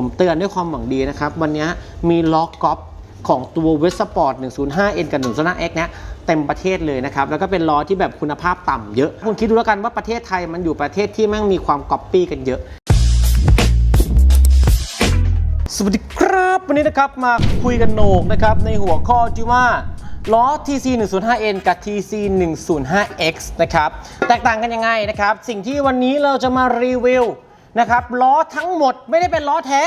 ผมเตือนด้วยความหวังดีนะครับ วันนี้มีล็อกกอล์ฟของตัวเวสปอร์ต 105N กับ 105X เนี้ยเต็มประเทศเลยนะครับ แล้วก็เป็นล้อที่แบบคุณภาพต่ำเยอะ คุณคิดดูแล้วกันว่าประเทศไทยมันอยู่ประเทศที่แม่งมีความก๊อปปี้กันเยอะ สวัสดีครับ วันนี้นะครับมาคุยกันโหนกนะครับ ในหัวข้อที่ว่าล้อ TC 105N กับ TC 105X นะครับ แตกต่างกันยังไงนะครับ สิ่งที่วันนี้เราจะมารีวิว นะครับล้อทั้งหมดไม่ได้เป็นล้อแท้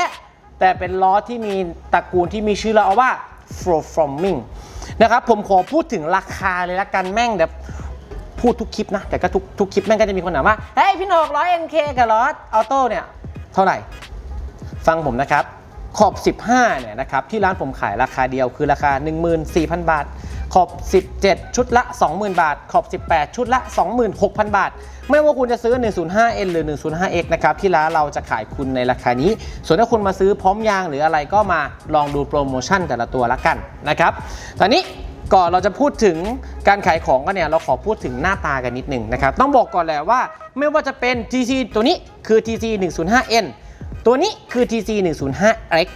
แต่เป็นล้อที่มีตระกูลที่มีชื่อเราเอาว่า Flow Forming นะครับผมขอพูดถึงราคาเลยละกันแม่งแบบพูดทุกคลิปนะ แต่ก็ทุกทุกคลิปแม่งก็จะมีคนถามว่า เฮ้ยพี่โหนกร้อย NK กับล้อออโต้เนี่ย เท่าไหร่ ฟังผมนะครับ ขอบ 15 เนี่ยนะครับ ที่ร้านผมขายราคาเดียวคือราคา 14,000 บาท ขอบ 17 ชุดละ 20,000 บาท ขอบ 18 ชุดละ 26,000 บาท ไม่ว่าคุณจะซื้อ 105N หรือ 105X นะครับ ที่ร้านเราจะขายคุณในราคานี้ ส่วนถ้าคุณมาซื้อพร้อมยางหรืออะไรก็มาลองดูโปรโมชั่นแต่ละตัวละกันนะครับ ตอนนี้ก่อนเราจะพูดถึงการขายของกันเนี่ยเราขอพูดถึงหน้าตากันนิดหนึ่งนะครับ ต้องบอกก่อนแหละว่าไม่ว่าจะเป็น TC ตัวนี้คือ TC 105N ตัวนี้คือ TC 105X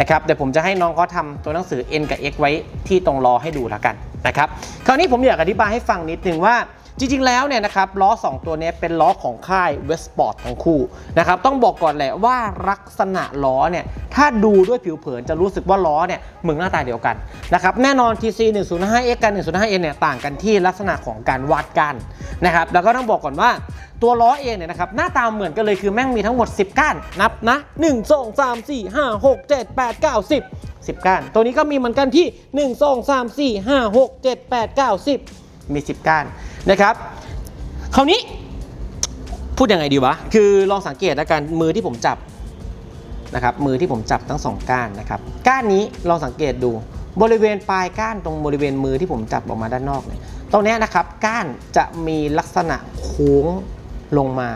นะครับเดี๋ยวผมจะให้น้องเขาทำตัวหนังสือ N กับ X ไว้ที่ตรงรอให้ดูแล้วกันนะครับคราวนี้ผมอยากอธิบายให้ฟังนิดนึงว่า จริงๆแล้วเนี่ยนะครับล้อ 2 ตัวนี้เป็นล้อของค่าย Westport ทั้งคู่นะครับต้องบอกก่อนแหละว่าลักษณะล้อเนี่ยถ้าดูด้วยผิวเผินจะรู้สึกว่าล้อเนี่ยเหมือนหน้าตาเดียวกันนะครับแน่นอน TC 105X กับ 105N เนี่ยต่างกันที่ลักษณะของการวาดกันนะครับแล้วก็ต้องบอกก่อนว่าตัวล้อเองเนี่ยนะครับหน้าตาเหมือนกันเลยคือแม่งมีทั้งหมด 10 ก้าน นับนะ 1 2 3 4 5 6 7 8 9 10 10 ก้าน ตัวนี้ก็มีเหมือนกันที่ 1 2 3 4 5 6 7 8 9 10 มี 10 ก้าน นะครับคราวนี้พูดยังไงดีวะ คือลองสังเกตแล้วกันมือที่ผมจับนะครับมือที่ผมจับทั้งสองก้านนะครับก้านนี้ลองสังเกตดูบริเวณปลายก้านตรงบริเวณมือที่ผมจับออกมาด้านนอกเนี่ยตรงนี้นะครับก้านจะมีลักษณะโค้งลงมา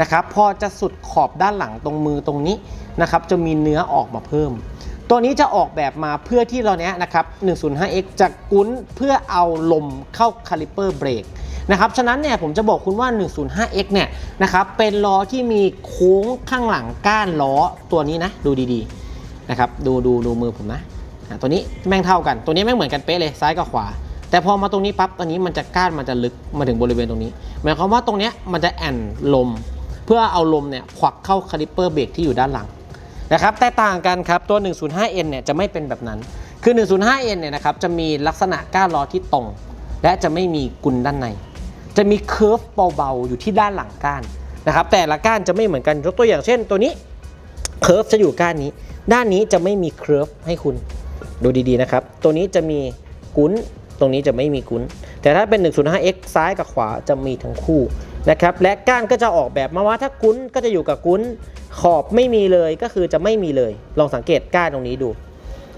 นะครับพอจะสุดขอบด้านหลังตรงมือตรงนี้นะครับจะมีเนื้อออกมาเพิ่ม ตัวนี้จะออกแบบมาเพื่อที่เราเนี้ยนะครับ 105x จะกุ้นเพื่อเอาลมเข้าคาลิเปอร์เบรก นะครับฉะนั้นเนี่ยผมจะบอกคุณว่า 105x เนี่ยนะครับเป็นล้อที่มีโค้งข้างหลังก้านล้อตัวนี้นะดูดีๆนะครับดูดูดูมือผมนะตัวนี้แม่งเท่ากัน ตัวนี้แม่งเหมือนกันเป๊ะเลยซ้ายกับขวา แต่พอมาตรงนี้ปั๊บตัวนี้มันจะก้านมันจะลึกมาถึงบริเวณตรงนี้ หมายความว่าตรงนี้มันจะแอนลม เพื่อเอาลมเนี่ยควักเข้าคาลิปเปอร์เบรกที่อยู่ด้านหลังนะครับแต่ต่างกันครับตัว 105N เนี่ยจะไม่เป็นแบบนั้น คือ 105N เนี่ยนะครับจะมีลักษณะก้านล้อที่ตรง และจะไม่มีกุลด้านใน จะมีเคิร์ฟเบาๆอยู่ที่ด้านหลังก้านนะครับแต่ละก้านจะไม่เหมือนกันยกตัวอย่างเช่น ตัวนี้เคิร์ฟจะอยู่ก้านนี้ ด้านนี้จะไม่มีเคิร์ฟให้คุณดูดีๆนะครับ ตัวนี้จะมีกุ้นตรงนี้จะไม่มีกุ้น แต่ถ้าเป็น 105X ซ้ายกับขวาจะมีทั้งคู่นะครับและก้านก็จะออกแบบมาว่าถ้ากุ้นก็จะอยู่กับกุ้นขอบไม่มีเลยก็คือจะไม่มีเลย ลองสังเกตก้านตรงนี้ดู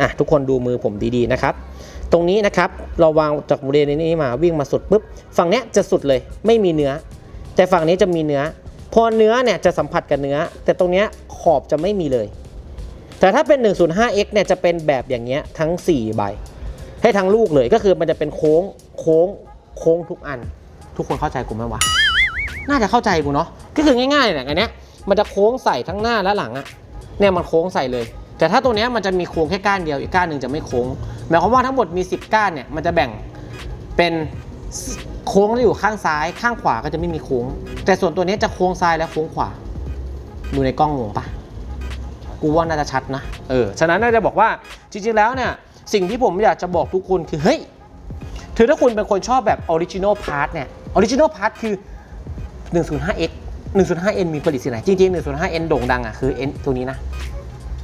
อะทุกคนดูมือผมดีๆนะครับ ตรงนี้นะครับเราวางจากบริเวณนี้มาวิ่งมาสุดปุ๊บฝั่งนี้จะสุดเลยไม่มีเนื้อ แต่ฝั่งนี้จะมีเนื้อ พอเนื้อเนี่ยจะสัมผัสกับเนื้อ แต่ตรงนี้ขอบจะไม่มีเลย แต่ถ้าเป็น 105x เนี่ยจะเป็นแบบอย่างเงี้ยทั้ง 4 ใบ ให้ทั้งลูกเลยก็คือมันจะเป็นโค้งโค้งโค้งทุกอัน ทุกคนเข้าใจกูไหมวะน่าจะเข้าใจกูเนาะก็คือง่ายๆเนี่ยอันเนี้ยมันจะโค้งใส่ทั้งหน้าและหลังอะเนี่ยมันโค้งใส่เลย แต่ถ้าตัวนี้มันจะมีโค้งแค่ก้านเดียวอีกก้านหนึ่งจะไม่โค้งหมายความว่าทั้งหมดมี 10 ก้านเนี่ยมันจะแบ่งเป็นโค้งที่อยู่ข้างซ้ายข้างขวาก็จะไม่มีโค้ง แต่ส่วนตัวนี้จะโค้งซ้ายและโค้งขวา ดูในกล้องงงปะกูว่าน่าจะชัดนะเออฉะนั้นน่าจะบอกว่าจริงๆแล้วเนี่ยสิ่งที่ผมอยากจะบอกทุกคนคือเฮ้ยถือถ้าคุณเป็นคนชอบแบบออริจินอลพาร์ทเนี่ยออริจินอลพาร์ทคือ 105x 105n มีผลิตสีไหนจริงๆ 105n โด่งดังอะคือ n ตัวนี้นะ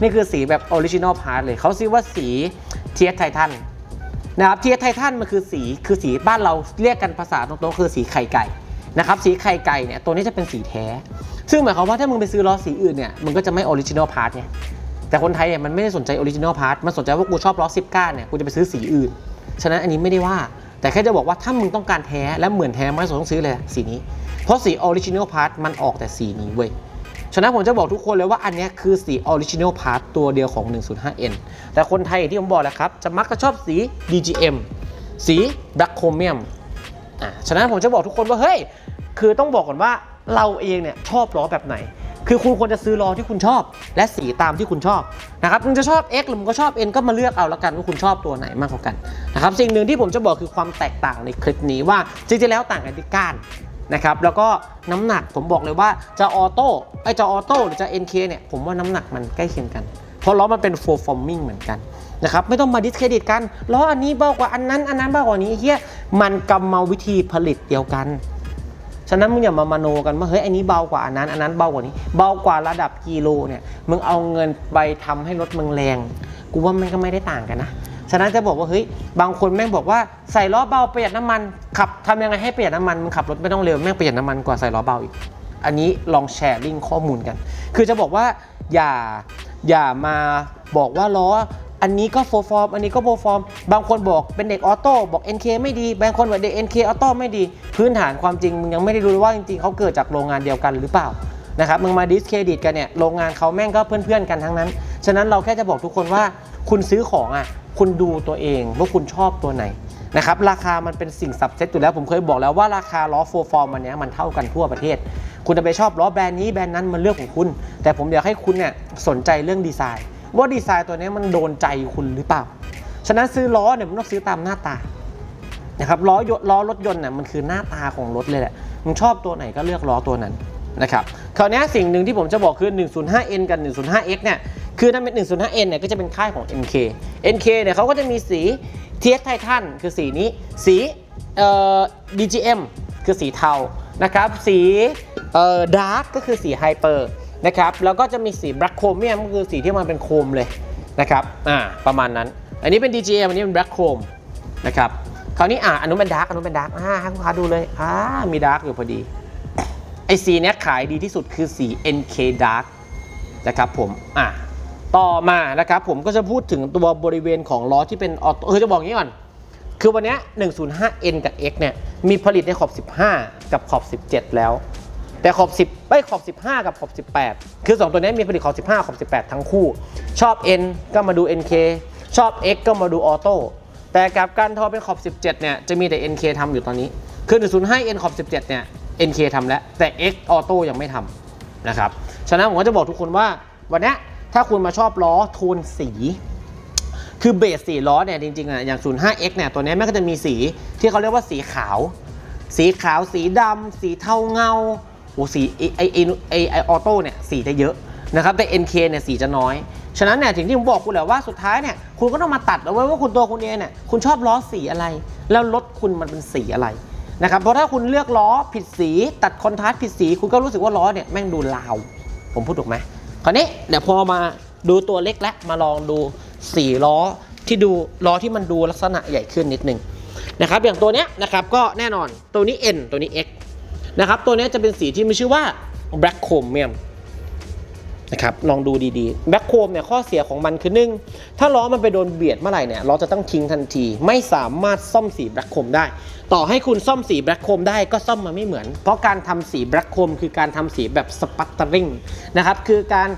นี่คือสีแบบออริจินอลพาร์ทเลยเขาซื้อว่าสีเทียสไททันนะครับเทียสไททันมันคือสีคือสีบ้านเราเรียกกันภาษาตรงๆคือสีไข่ไก่นะครับสีไข่ไก่เนี่ยตัวนี้จะเป็นสีแท้ ซึ่งหมายความว่าถ้ามึงไปซื้อล้อสีอื่นเนี่ยมันก็จะไม่ออริจินอลพาร์ทไงแต่คนไทยเนี่ยมันไม่ได้สนใจออริจินอลพาร์ทมันสนใจว่ากูชอบล้อ10ก้านเนี่ยกูจะไปซื้อสีอื่น ฉะนั้นอันนี้ไม่ได้ว่า แต่แค่จะบอกว่าถ้ามึงต้องการแท้และเหมือนแท้ไม่ต้องซื้อเลยสีนี้ เพราะสีออริจินอลพาร์ทมันออกแต่สีนี้เว้ย ฉะนั้นผมจะบอกทุกคนเลยว่าอันนี้คือสีออริจินอลพาร์ทตัวเดียวของ 105N แต่คนไทยอย่างที่ผมบอกแหล้วครับ จะมักจะชอบสี DGM สี Black Chromium อะฉะนั้นผมจะบอกทุกคนว่า เฮ้ย คือต้องบอกก่อนว่าเราเองเนี่ยชอบล้อแบบไหน คือคุณควรจะซื้อล้อที่คุณชอบ และสีตามที่คุณชอบนะครับมึงจะชอบ X หรือมึงก็ชอบ N ก็มาเลือกเอาละกันว่าคุณชอบตัวไหนมากกว่ากันนะครับสิ่งหนึ่งที่ผมจะบอกคือความแตกต่างในคลิปนี้ว่าจริงๆแล้วต่างกันที่ก้าน นะครับแล้วก็น้ำหนักผมบอกเลยว่าจะออโต้ไอจะออโต้หรือจะ NK เนี่ยผมว่าน้ำหนักมันใกล้เคียงกัน เพราะล้อมันเป็น full forming เหมือนกันนะครับไม่ต้องมาดิสเครดิตกันล้ออันนี้เบากว่าอันนั้นอันนั้นเบากว่านี้เฮียมันกรรมวิธีผลิตเดียวกันฉะนั้นมึงอย่ามามโนกันว่าเฮ้ยอันนี้เบากว่าอันนั้นอันนั้นเบากว่านี้ เบากว่าระดับกิโลเนี่ยมึงเอาเงินไปทำให้รถมึงแรง กูว่ามันก็ไม่ได้ต่างกันนะ ฉะนั้นจะบอกว่าเฮ้ยบางคนแม่งบอกว่าใส่ล้อเบาประหยัดน้ำมันขับทำยังไงให้ประหยัดน้ำมันมึงขับรถไม่ต้องเร็วแม่งประหยัดน้ำมันกว่าใส่ล้อเบาอีก อันนี้ลองแชร์ลิงก์ข้อมูลกัน คือจะบอกว่าอย่าอย่ามาบอกว่าล้ออันนี้ก็โฟฟอร์มอันนี้ก็โฟฟอร์ม บางคนบอกเป็นเด็กออโต้บอก NK ไม่ดี บางคนบอกเด็ก NK ออโต้ไม่ดี พื้นฐานความจริงมึงยังไม่ได้รู้ว่าจริงๆเขาเกิดจากโรงงานเดียวกันหรือเปล่านะครับมึงมาดิสเครดิตกันเนี่ยโรงงานเขาแม่งก็เพื่อนๆกันทั้งนั้น ฉะนั้นเราแค่จะบอกทุกคนว่าคุณซื้อของอะ คุณดูตัวเองว่าคุณชอบตัวไหนนะครับราคามันเป็นสิ่งสับเซตอยู่แล้ว ผมเคยบอกแล้วว่าราคาล้อโฟฟอร์มมันเนี้ยมันเท่ากันทั่วประเทศ คุณจะไปชอบล้อแบรนด์นี้แบรนด์นั้นมันเรื่องของคุณ แต่ผมอยากให้คุณเนี่ยสนใจเรื่องดีไซน์ ว่าดีไซน์ตัวนี้มันโดนใจคุณหรือเปล่า ฉะนั้นซื้อล้อเนี่ยมันต้องซื้อตามหน้าตานะครับล้อยล้อรถยนต์น่ะมันคือหน้าตาของรถเลยแหละมึงชอบตัวไหนก็เลือกล้อตัวนั้นนะครับคราวนี้สิ่งหนึ่งที่ผมจะบอกคือ 105N กับ 105X เนี่ย คือถ้าเป็น 105N เนี่ยก็จะเป็นค่ายของ NK NK เนี่ยเขาก็จะมีสี TX Titan คือสีนี้ สีเอ่อ DGM คือสีเทานะครับ สีเอ่อ Dark ก็คือสี Hyper นะครับแล้วก็จะมีสี Black Chromium ก็คือสีที่มันเป็นโครมเลยนะครับอ่าประมาณนั้น อันนี้เป็น DGM อันนี้เป็น Black Chrome นะครับคราวนี้อะอันนู้นเป็นดาร์กอันนู้นเป็นดาร์กอ่าให้ลูกค้าดูเลยอ่ามีดาร์กอยู่พอดีไอสีเนี้ยขายดีที่สุดคือสี NK Dark นะครับผมอะ ต่อมานะครับผมก็จะพูดถึงตัวบริเวณของล้อที่เป็นออโต้เออจะบอกงี้ก่อน คือวันนี้ย 105N กับ X เนี่ยมีผลิตในขอบ 15 กับขอบ 17 แล้ว แต่ขอบ 10ไม่ขอบ 15 กับขอบ 18 คือ 2 ตัวนี้มีผลิตขอบ 15 ขอบ 18 ทั้งคู่ ชอบ N ก็มาดู NK ชอบ X ก็มาดูออโต้แต่กับการทอเป็นขอบ 17 เนี่ยจะมีแต่ NK ทำอยู่ตอนนี้ คือ 105N ขอบ 17 เนี่ย NK ทำแล้วแต่ X ออโต้ยังไม่ทำนะครับ ฉะนั้นผมก็จะบอกทุกคนว่าวันนี้ ถ้าคุณมาชอบล้อโทนสี คือเบสสีล้อเนี่ยจริงๆอะอย่าง 05X เนี่ยตัวนี้แม่งก็จะมีสีที่เขาเรียกว่าสีขาว สีขาวสีดำสีเทาเงาโอ้สีไอไอไอไอไอออโต้เนี่ยสีจะเยอะนะครับแต่ NK เนี่ยสีจะน้อย ฉะนั้นเนี่ยถึงที่ผมบอกคุณแหละว่าสุดท้ายเนี่ยคุณก็ต้องมาตัดเอาไว้ว่าคุณตัวคุณเองเนี่ยคุณชอบล้อสีอะไร แล้วรถคุณมันเป็นสีอะไรนะครับเพราะถ้าคุณเลือกล้อผิดสี ตัดคอนทราสต์ผิดสี คุณก็รู้สึกว่าล้อเนี่ยแม่งดูลาว ผมพูดถูกไหม คราวนี้เดี๋ยวพอมาดูตัวเล็กแล้วมาลองดูสีล้อที่ดูล้อที่มันดูลักษณะใหญ่ขึ้นนิดนึงนะครับอย่างตัวเนี้ยนะครับก็แน่นอนตัวนี้ N ตัวนี้ X นะครับตัวนี้จะเป็นสีที่มีชื่อว่า Black Chromium นะครับลองดูดีๆแบ็คโคมเนี่ยข้อเสียของมันคือหนึ่งถ้าล้อมันไปโดนเบียดเมื่อไหร่เนี่ยล้อจะต้องทิ้งทันที ไม่สามารถซ่อมสีแบ็คโคมได้ ต่อให้คุณซ่อมสีแบ็คโคมได้ก็ซ่อมมาไม่เหมือน เพราะการทำสีแบ็คโคมคือการทำสีแบบ sputtering นะครับคือการ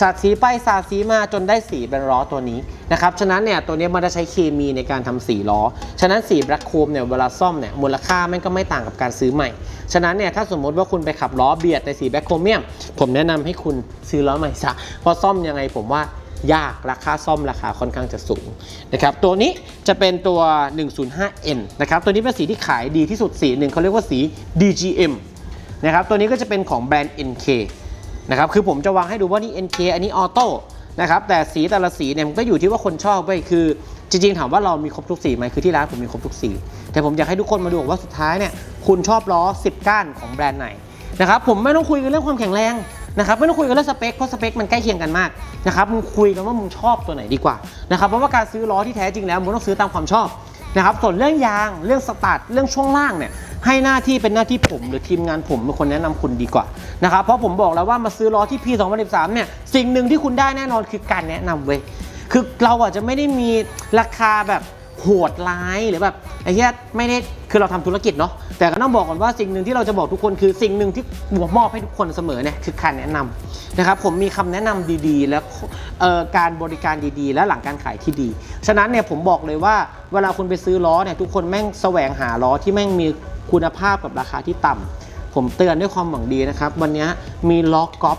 สาดสีไปสาดสีมาจนได้สีเป็นล้อตัวนี้นะครับฉะนั้นเนี่ยตัวนี้มันจะใช้เคมีในการทำสีล้อ ฉะนั้นสีแบล็คโคมเนี่ยเวลาซ่อมเนี่ยมูลค่ามันก็ไม่ต่างกับการซื้อใหม่ ฉะนั้นเนี่ยถ้าสมมติว่าคุณไปขับล้อเบียดในสีแบล็คโคมเนี่ยผมแนะนำให้คุณซื้อล้อใหม่ซะเพราะซ่อมยังไงผมว่ายากราคาซ่อมราคาค่อนข้างจะสูงนะครับตัวนี้จะเป็นตัว 105N นะครับตัวนี้เป็นสีที่ขายดีที่สุดสีหนึ่งเขาเรียกว่าสี DGM นะครับตัวนี้ก็จะเป็นของแบรนด์ NK นะครับคือผมจะวางให้ดูว่านี่ NK อันนี้ออโต้นะครับแต่สีแต่ละสีเนี่ยมันก็อยู่ที่ว่าคนชอบไปคือ จริงๆ ถามว่าเรามีครบทุกสีไหมคือที่ร้านผมมีครบทุกสี แต่ผมอยากให้ทุกคนมาดูว่าสุดท้ายเนี่ยคุณชอบล้อ 10 ก้านของแบรนด์ไหนนะครับผมไม่ต้องคุยกันเรื่องความแข็งแรงนะครับไม่ต้องคุยกันเรื่องสเปคเพราะสเปคมันใกล้เคียงกันมากนะครับมึงคุยกันว่ามึงชอบตัวไหนดีกว่านะครับเพราะว่าการซื้อล้อที่แท้จริงแล้วมึงต้องซื้อตามความชอบ นะครับส่วนเรื่องยางเรื่องสตาร์ทเรื่องช่วงล่างเนี่ยให้หน้าที่เป็นหน้าที่ผมหรือทีมงานผมเป็นคนแนะนำคุณดีกว่านะครับเพราะผมบอกแล้วว่ามาซื้อล้อที่ P 2013เนี่ยสิ่งหนึ่งที่คุณได้แน่นอนคือการแนะนำเว้ยคือเราอาจจะไม่ได้มีราคาแบบ โหดร้ายหรือแบบไอ้เหี้ยไม่ได้คือเราทำธุรกิจเนาะแต่ก็ต้องบอกก่อนว่าสิ่งหนึ่งที่เราจะบอกทุกคนคือสิ่งหนึ่งที่ผมมอบให้ทุกคนเสมอเนี่ยคือการแนะนำนะครับผมมีคำแนะนำดีๆ แล้วเอ่อการบริการดีๆ และหลังการขายที่ดี ฉะนั้นเนี่ยผมบอกเลยว่าเวลาคุณไปซื้อล้อเนี่ยทุกคนแม่งแสวงหาล้อที่แม่งมีคุณภาพกับราคาที่ต่ำผมเตือนด้วยความหวังดีนะครับวันนี้มีล้อกอล์ฟ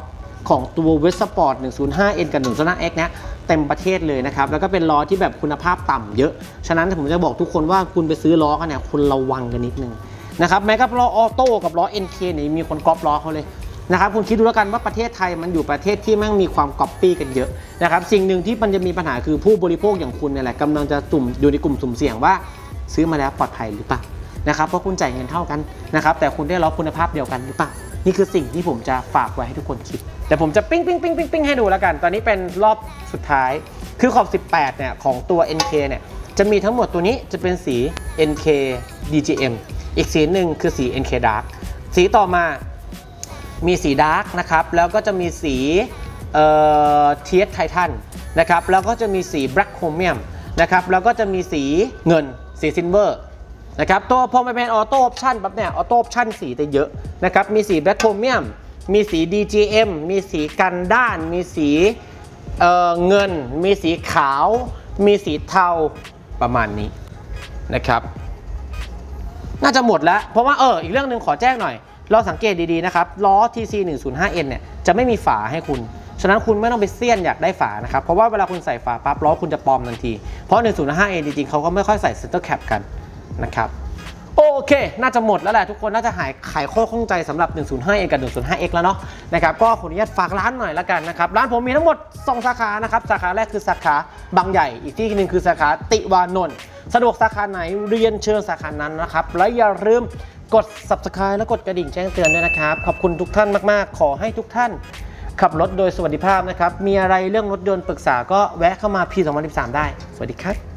ของตัว w e s t Sport 105N กับ 105X เนี่ยเต็มประเทศเลยนะครับ แล้วก็เป็นล้อที่แบบคุณภาพต่ำเยอะ ฉะนั้นผมจะบอกทุกคนว่าคุณไปซื้อล้อกันเนี่ยคุณระวังกันนิดนึงนะครับแม้กับล้อออโต้กับล้อ NK เนี่ยมีคนก๊อปล้อเขาเลยนะครับคุณคิดดูแล้วกันว่าประเทศไทยมันอยู่ประเทศที่แม่งมีความก๊อปปี้กันเยอะนะครับสิ่งหนึ่งที่มันจะมีปัญหาคือผู้บริโภคอย่างคุณเนี่ยแหละกำลังจะสุ่มอยู่ในกลุ่มสุ่มเสี่ยงว่า ซื้อมาแล้วปลอดภัยหรือเปล่านะครับเพราะคุณจ่ายเงินเท่ากันนะครับแต่คุณได้ล้อคุณภาพเดียวกันหรือเปล่า นี่คือสิ่งที่ผมจะฝากไว้ให้ทุกคนคิด แต่ผมจะปิ้งปิ้งปิ้งปิ้งปิ้งให้ดูแล้วกัน ตอนนี้เป็นรอบสุดท้าย คือขอบ 18 เนี่ย ของตัว NK เนี่ย จะมีทั้งหมดตัวนี้จะเป็นสี NK DGM อีกสีหนึ่งคือสี NK Dark สีต่อมามีสีดาร์กนะครับ แล้วก็จะมีสีเทียสไททันนะครับ แล้วก็จะมีสีแบล็กโครเมียมนะครับ แล้วก็จะมีสีเงิน สีซิลเวอร์ นะครับตัวพอมาเป็นออโต้ออปชั่นปั๊บเนี่ยออโต้ออปชั่นสีจะเยอะนะครับมีสีแบล็กโครเมียมมีสี DGM มีสีกันด้าน มีสีเเงิน มีสีขาว มีสีเทาประมาณนี้นะครับ น่าจะหมดแล้ว เพราะว่าเอออีกเรื่องหนึ่งขอแจ้งหน่อย เราสังเกตดีๆนะครับล้อ TC 105N เนี่ยจะไม่มีฝาให้คุณ ฉะนั้นคุณไม่ต้องไปเสี้ยนอยากได้ฝานะครับ เพราะว่าเวลาคุณใส่ฝาปั๊บล้อคุณจะปลอมทันที เพราะ 105N จริงๆเขาก็ไม่ค่อยใส่ center cap กัน นะครับโอเค น่าจะหมดแล้วแหละทุกคนน่าจะหายขายข้อข้องใจสำหรับ 105N กับ 105X แล้วเนาะนะครับก็ขออนุญาตฝากร้านหน่อยละกันนะครับ ร้านผมมีทั้งหมด 2 สาขานะครับสาขาแรกคือสาขาบางใหญ่ อีกที่หนึ่งคือสาขาติวานนท์สะดวกสาขาไหนเรียนเชิญสาขานั้นนะครับ และอย่าลืมกด subscribe และกดกระดิ่งแจ้งเตือนด้วยนะครับ ขอบคุณทุกท่านมากๆ ขอให้ทุกท่าน ขับรถโดยสวัสดิภาพนะครับมีอะไรเรื่องรถยนต์ปรึกษาก็แวะเข้ามา P 2013ได้ สวัสดีครับ